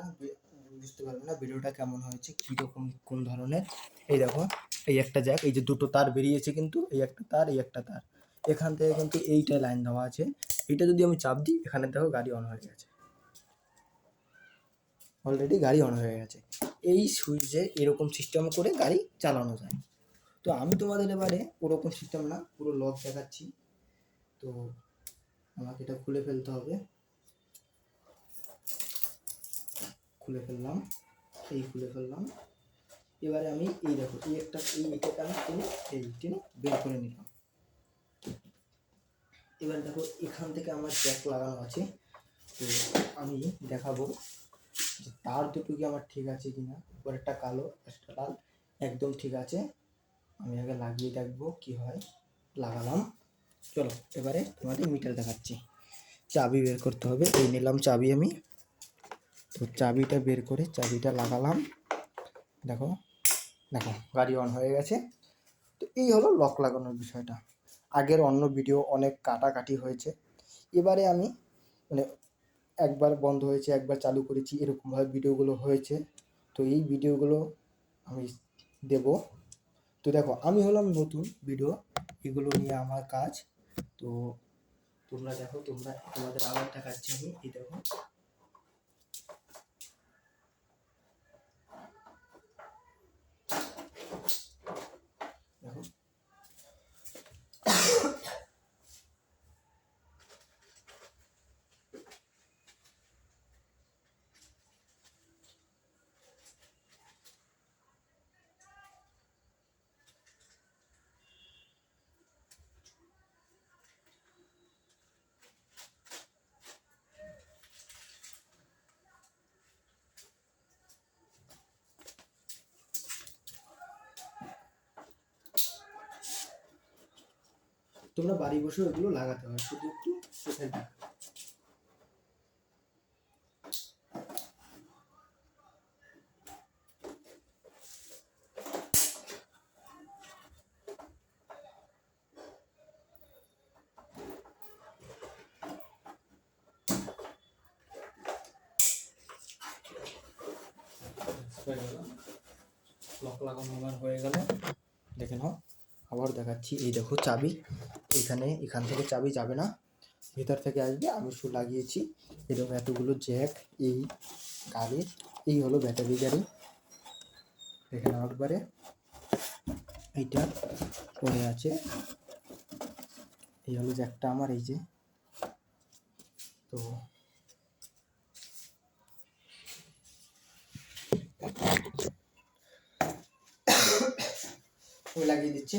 বে- বুঝতে পারবে না ভিডিওটা কেমন হয়েছে, কীরকম, কোন ধরনের? এই দেখো, এই একটা জ্যাক এই যে দুটো তার বেরিয়েছে কিন্তু, এই একটা তার, এই একটা তার। এখান থেকে কিন্তু এইটা লাইন দেওয়া আছে। এটা যদি আমি চাপ দিই, এখানে দেখো গাড়ি অন হয়ে গেছে। অলরেডি গাড়ি অন হয়ে গেছে। এই সুইচে এরকম সিস্টেম করে গাড়ি চালানো যায়। তো আমি তোমাদের এবারে ওরকম সিস্টেম না, পুরো লক দেখাচ্ছি। তো আমাকে এটা খুলে ফেলতে হবে। খুলে ফেললাম, এই খুলে ফেললাম। এবারে আমি এই দেখো, এই একটা, এই এটাকে আমি এই টেনে বের করে নিলাম। এবার দেখো, এখান থেকে আমার জ্যাক লাগানো আছে। তো আমি দেখাবো যে তার দুটো কি আমার ঠিক আছে কিনা। উপরেরটা কালো একটা লাল, একদম ঠিক আছে। আমি আগে লাগিয়ে দেখব কি হয়। লাগালাম। চলো, এবারে তোমাদের মিটার দেখাচ্ছি। চাবি বের করতে হবে। এই নিলাম চাবি আমি। তো চাবিটা বের করে চাবিটা লাগালাম। দেখো দেখো, গাড়ি অন হয়ে গেছে। তো এই হলো লক লাগানোর বিষয়টা। আগের অন্য ভিডিও অনেক কাটাকাটি হয়েছে। এবারে আমি মানে একবার বন্ধ হয়েছে, একবার চালু করেছি, এরকমভাবে ভিডিওগুলো হয়েছে। তো এই ভিডিওগুলো আমি দেব। তো দেখো, আমি হলাম নতুন ভিডিও এগুলো নিয়ে আমার কাজ। তো তোমরা দেখো, তোমরা, তোমাদের আবার দেখাচ্ছি আমি। এই দেখো। তোমরা বাড়ি বসে ওইগুলো লাগাতে হয় শুধু একটু চোখের দেখা লক লাগানো আমার হয়ে গেল। দেখে নাও, আবার দেখাচ্ছি। এই দেখো চাবি। এখানে, এখান থেকে চাবি যাবে না। ভেতর থেকে আসবে, আমি শুধু লাগিয়েছি। দেখো এতগুলো জ্যাক, এই গাড়ির, এই হলো ব্যাটারি গাড়ি। দেখে নাও একবারে এইটা পড়ে আছে। এই হলো জ্যাকটা আমার, এই যে। তো লাগিয়ে দিচ্ছি।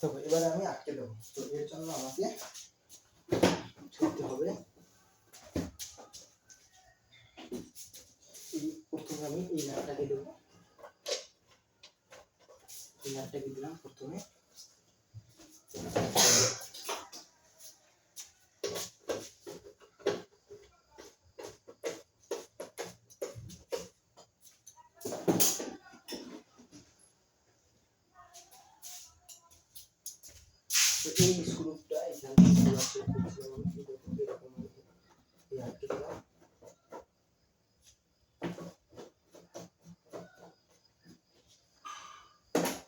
তো এবারে আমি আটকে দেবো। তো এর জন্য আমাকে ছুটতে হবে। প্রথমে আমি এই নাটটাকে দেবো। এই নাটটাকে দিলাম প্রথমে। তো